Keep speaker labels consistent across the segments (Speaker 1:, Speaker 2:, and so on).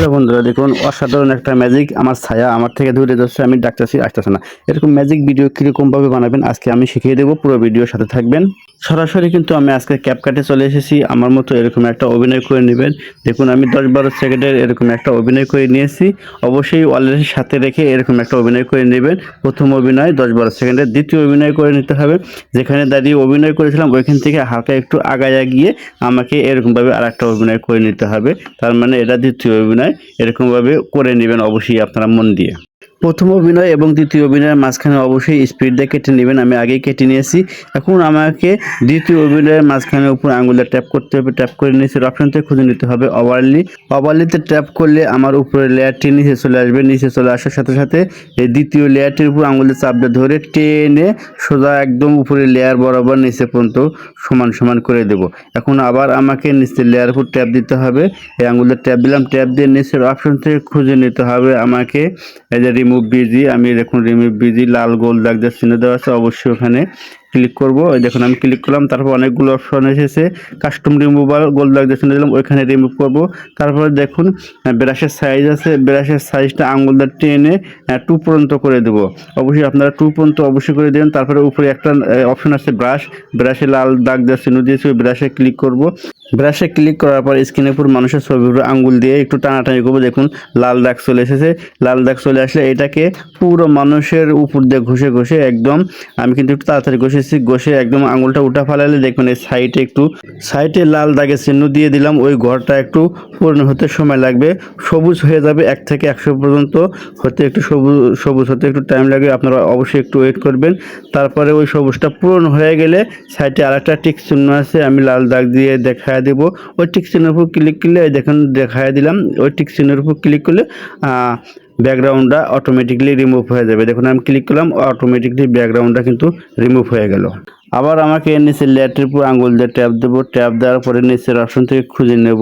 Speaker 1: Hello বন্ধুরা, দেখুন, অসাধারণ একটা ম্যাজিক আমার ছায়া আমার থেকে দূরে যাচ্ছে, আমি ডাকতেছি, আসতেছে না। এরকম ম্যাজিক ভিডিও কীরকমভাবে বানাবেন, আজকে আমি শিখিয়ে দেবো, পুরো ভিডিওর সাথে থাকবেন। সরাসরি কিন্তু আমি আজকে ক্যাপ কাটে চলে এসেছি, আমার মতো এরকম একটা অভিনয় করে নেবেন। দেখুন, আমি দশ বারো সেকেন্ডের এরকম একটা অভিনয় করে নিয়েছি, অবশ্যই ওয়ালের সাথে রেখে এরকম একটা অভিনয় করে নেবেন। প্রথম অভিনয় দশ বারো সেকেন্ডের দ্বিতীয় অভিনয় করে নিতে হবে। যেখানে দাঁড়িয়ে অভিনয় করেছিলাম, ওইখান থেকে হালকা একটু আগায় গিয়ে আমাকে এরকমভাবে আর একটা অভিনয় করে নিতে হবে। তার মানে এটা দ্বিতীয় অভিনয়। এরকমভাবে করে নেবেন অবশ্যই আপনারা মন দিয়ে। প্রথম অভিনয় এবং দ্বিতীয় অভিনয়ের মাঝখানে অবশ্যই স্পিড দিয়ে কেটে নেবেন। আমি আগেই কেটে নিয়েছি। এখন আমাকে দ্বিতীয় অভিনয়ের মাঝখানে উপর আঙুলে ট্যাপ করতে হবে। ট্যাপ করে নিচে অপশন থেকে খুঁজে নিতে হবে ওভারলি ওভারলিতে ট্যাপ করলে আমার উপরে লেয়ারটি নিচে চলে আসবে। নিচে চলে আসার সাথে সাথে এই দ্বিতীয় লেয়ারটির উপর আঙুলে চাপটা ধরে টেনে সোজা একদম উপরে লেয়ার বরাবর নিচে পর্যন্ত সমান সমান করে দেব। এখন আবার আমাকে নিচের লেয়ার উপর ট্যাপ দিতে হবে। এই আঙুলের ট্যাপ দিলাম। ট্যাপ দিয়ে নিচের অপশন থেকে খুঁজে নিতে হবে আমাকে। এই যে রিমুভ বিজি আমি দেখুন রিমুভ বিজি লাল গোল দাগ দিয়ে চিহ্ন দেওয়া আছে, অবশ্যই ওখানে ক্লিক করব। দেখুন, আমি ক্লিক করলাম, তারপর অনেকগুলো অপশন এসেছে। কাস্টম রিমুভাল গোল দাগ চিহ্ন দিলাম, ওইখানে রিমুভ করব। তারপরে দেখুন ব্রাশের সাইজ আছে ব্রাশের সাইজটা আঙুল দিয়ে টেনে টু পর্যন্ত করে দেব। অবশ্যই আপনারা টু পর্যন্ত অবশ্যই করে দেবেন। তারপরে উপরে একটা অপশন আছে ব্রাশ ব্রাশে লাল দাগ দিয়ে চিহ্ন দিয়েছি, ওই ব্রাশে ক্লিক করব। ব্রাশে ক্লিক করার পর স্ক্রিনের উপর মানুষের ছবির আঙ্গুল দিয়ে একটু টানাটানি করব। দেখুন, লাল দাগ চলে এসেছে। লাল দাগ চলে আসলে এটাকে পুরো মানুষের উপর দিয়ে ঘষে ঘষে একদম, আমি কিন্তু একটু তাড়াতাড়ি ঘষেছি ঘষে একদম আঙুলটা উঠা ফালালে দেখুন এই সাইডে একটু সাইডে লাল দাগে চিহ্ন দিয়ে দিলাম, ওই ঘরটা একটু পূর্ণ হতে সময় লাগবে, সবুজ হয়ে যাবে এক থেকে একশো পর্যন্ত, হতে একটু সবুজ সবুজ হতে একটু টাইম লাগবে, আপনারা অবশ্যই একটু ওয়েট করবেন, তারপরে ওই সবুজটা পূরণ হয়ে গেলে সাইডে আরেকটা টিক চিহ্ন আছে, আমি লাল দাগ দিয়ে দেখা দেবো, ওই টিক চিহ্নের উপর ক্লিক করলে দেখুন দেখায় দিলাম, ওই টিক চিহ্নের উপর ক্লিক করলে ব্যাকগ্রাউন্ডটা অটোমেটিকলি রিমুভ হয়ে যাবে। দেখুন, আমি ক্লিক করলাম অটোমেটিকলি ব্যাকগ্রাউন্ডটা কিন্তু রিমুভ হয়ে গেল। আবার আমাকে নিচে লেয়ারটির উপর আঙুল দিয়ে ট্যাপ দেবো। ট্যাপ দেওয়ার পরে নিচের অপশন থেকে খুঁজে নেব।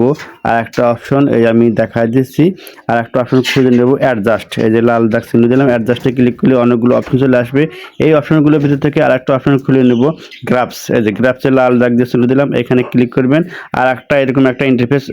Speaker 1: আর একটা অপশন এই আমি দেখা দিচ্ছি, আর একটা অপশন খুঁজে নেব অ্যাডজাস্ট এই যে লাল দাগ চিহ্ন দিলাম অ্যাডজাস্টে ক্লিক করলে অনেকগুলো অপশন চলে আসবে। এই অপশনগুলোর ভিতর থেকে আর একটা অপশন খুলে নেব গ্রাফস এই যে গ্রাফসে লাল দাগ দিয়ে চিহ্ন দিলাম, এখানে ক্লিক করবেন। আর একটা এরকম একটা ইন্টারফেস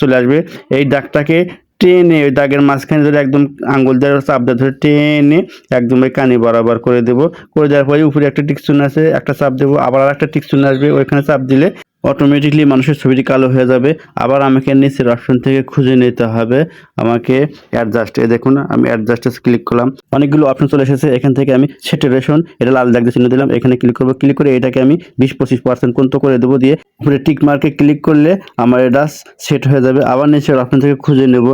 Speaker 1: চলে আসবে। এই দাগটাকে টেনে ওই দাগের মাঝখানে ধরে একদম আঙ্গুল দিয়ে চাপ দিয়ে ধরে টেনে একদম ওই কানি বরাবর করে দেবো। করে দেওয়ার পরে উপরে একটা টিকচুন আছে, একটা চাপ দেবো। আবার আর একটা টিকচুন আসবে, ওইখানে চাপ দিলে অটোমেটিকলি মানুষের ছবিটি কালো হয়ে যাবে। আবার আমাকে নিচের অপশন থেকে খুঁজে নিতে হবে। আমাকে অ্যাডজাস্ট এ দেখুন, আমি অ্যাডজাস্টে ক্লিক করলাম। অনেকগুলো অপশন চলে এসেছে। এখান থেকে আমি সেটারেশন এটা লাল দাগ চিহ্ন দিলাম। এখানে ক্লিক করব। ক্লিক করে এটাকে আমি বিশ পঁচিশ পার্সেন্ট পর্যন্ত করে দেবো দিয়ে। উপরে টিক মার্কে ক্লিক করলে আমার এটা সেট হয়ে যাবে। আবার নিচের অপশন থেকে খুঁজে নেব।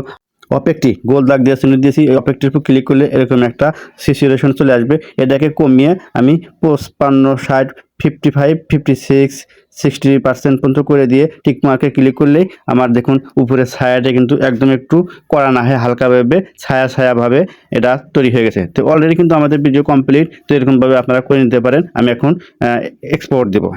Speaker 1: অপেকটি, গোল দাগ দিয়ে চিহ্ন দিয়েছি, এই অপেকটির উপর ক্লিক করলে এরকম একটা সিচুয়েশন চলে আসবে। এটাকে কমিয়ে আমি পঁচপান্ন, ষাট fifty five fifty six sixty percent পর্যন্ত করে দিয়ে টিক মার্কে ক্লিক করলেই আমার দেখুন উপরে ছায়াটা কিন্তু একদম একটু করা না হয় হালকাভাবে ছায়া ছায়াভাবে এটা তৈরি হয়ে গেছে। তো অলরেডি কিন্তু আমাদের ভিডিও কমপ্লিট তো এরকমভাবে আপনারা করে নিতে পারেন। আমি এখন এক্সপোর্ট দেবো।